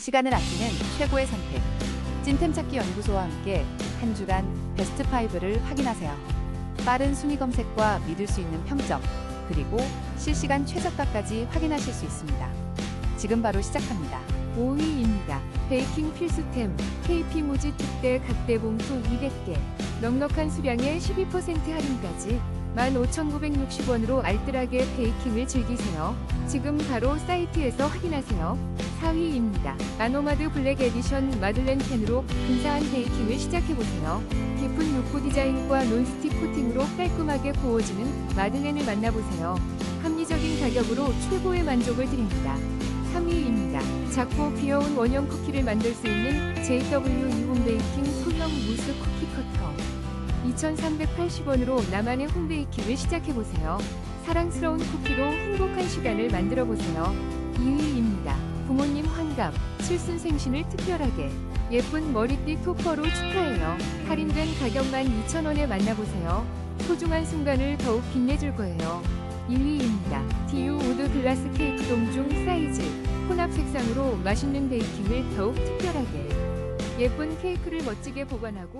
시간을 아끼는 최고의 선택. 찐템 찾기 연구소와 함께 한 주간 베스트 5를 확인하세요. 빠른 순위 검색과 믿을 수 있는 평점, 그리고 실시간 최저가까지 확인하실 수 있습니다. 지금 바로 시작합니다. 5위입니다. 베이킹 필수템 KP 무지 특대 각대 봉투 200개 넉넉한 수량에 12% 할인까지 15,960원으로 알뜰하게 베이킹을 즐기세요. 지금 바로 사이트에서 확인하세요. 4위입니다. 아노마드 블랙 에디션 마들렌 캔으로 근사한 베이킹을 시작해보세요. 깊은 욕구 디자인과 논스틱 코팅으로 깔끔하게 구워지는 마들렌을 만나보세요. 합리적인 가격으로 최고의 만족을 드립니다. 3위입니다. 작고 귀여운 원형 쿠키를 만들 수 있는 JW 이홈 베이킹 소형 무스 쿠키 커터. 2,380원으로 나만의 홈베이킹을 시작해보세요. 사랑스러운 쿠키로 행복한 시간을 만들어보세요. 2위입니다. 부모님 환갑, 칠순생신을 특별하게 예쁜 머리띠 토퍼로 축하해요. 할인된 가격만 2,000원에 만나보세요. 소중한 순간을 더욱 빛내줄 거예요. 1위입니다. 디유 우드 글라스 케이크 동중 사이즈 혼합 색상으로 맛있는 베이킹을 더욱 특별하게 예쁜 케이크를 멋지게 보관하고